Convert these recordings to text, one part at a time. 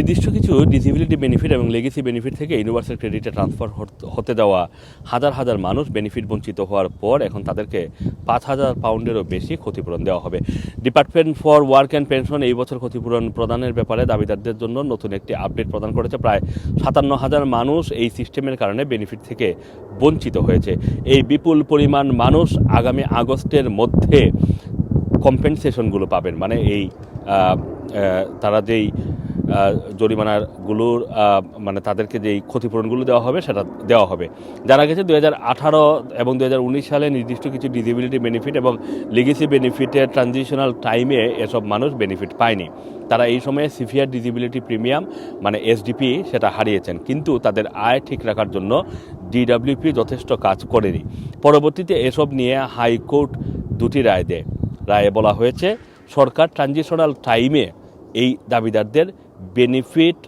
নির্দিষ্ট কিছু disability benefit এবং লেগেসি বেনিফিট থেকে ইউনিভার্সাল ক্রেডিটে ট্রান্সফার হতে দেওয়া হাজার হাজার মানুষ বেনিফিট বঞ্চিত হওয়ার পর এখন তাদেরকে পাঁচ হাজার পাউন্ডেরও বেশি ক্ষতিপূরণ দেওয়া হবে। Department for work and pension এই বছর ক্ষতিপূরণ প্রদানের ব্যাপারে দাবিদারদের জন্য নতুন একটি আপডেট প্রদান করেছে। প্রায় সাতান্ন হাজার মানুষ এই সিস্টেমের কারণে বেনিফিট থেকে বঞ্চিত হয়েছে। এই বিপুল পরিমাণ মানুষ আগামী আগস্টের মধ্যে কম্পেনসেশনগুলো পাবেন। মানে এই তারা যেই জরিমানাগুলোর মানে তাদেরকে যেই ক্ষতিপূরণগুলো দেওয়া হবে সেটা দেওয়া হবে। জানা গেছে দু এবং দু হাজার উনিশ সালে নির্দিষ্ট কিছু ডিসেবিলিটি বেনিফিট এবং লিগেসি বেনিফিটের ট্রানজিশনাল টাইমে এসব মানুষ বেনিফিট পায়নি। তারা এই সময়ে সিভিয়ার ডিজিবিলিটি প্রিমিয়াম মানে এসডিপি, সেটা হারিয়েছেন। কিন্তু তাদের আয় ঠিক রাখার জন্য ডিডাব্লিউপি যথেষ্ট কাজ করেনি। পরবর্তীতে এসব নিয়ে হাইকোর্ট দুটি রায় দেয়। রায়ে বলা হয়েছে, সরকার ট্রানজিশনাল টাইমে এই দাবিদারদের বেনিফিট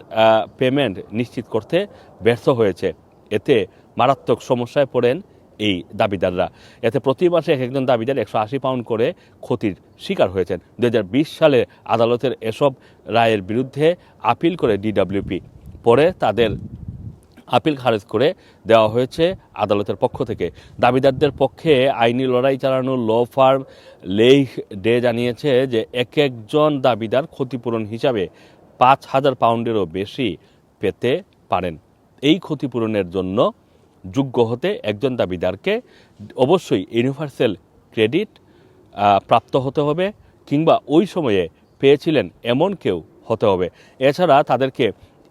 পেমেন্ট নিশ্চিত করতে ব্যর্থ হয়েছে। এতে মারাত্মক সমস্যায় পড়েন এই দাবিদাররা। এতে প্রতি মাসে এক একজন দাবিদার একশো আশি পাউন্ড করে ক্ষতির শিকার হয়েছেন। দু হাজার বিশ সালে আদালতের এসব রায়ের বিরুদ্ধে আপিল করে ডিডাব্লিউপি পরে তাদের আপিল খারিজ করে দেওয়া হয়েছে আদালতের পক্ষ থেকে। দাবিদারদের পক্ষে আইনি লড়াই চালানো ল ফার্ম লেইহ ডে জানিয়েছে যে এক একজন দাবিদার ক্ষতিপূরণ হিসাবে পাঁচ হাজার পাউন্ডেরও বেশি পেতে পারেন। এই ক্ষতিপূরণের জন্য যোগ্য হতে একজন দাবিদারকে অবশ্যই ইউনিভার্সাল ক্রেডিট প্রাপ্ত হতে হবে কিংবা ওই সময়ে পেয়েছিলেন এমন কেউ হতে হবে। এছাড়া তাদেরকে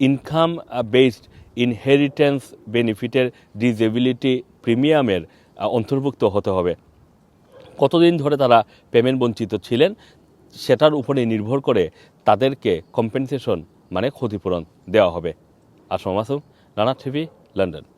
ইনকাম বেসড ইনহেরিটেন্স বেনিফিটের ডিজেবিলিটি প্রিমিয়ামের অন্তর্ভুক্ত হতে হবে। কতদিন ধরে তারা পেমেন্ট বঞ্চিত ছিলেন সেটার উপরে নির্ভর করে তাদেরকে কম্পেনসেশন মানে ক্ষতিপূরণ দেওয়া হবে। আসম সমাজ রানা টিভি, লন্ডন।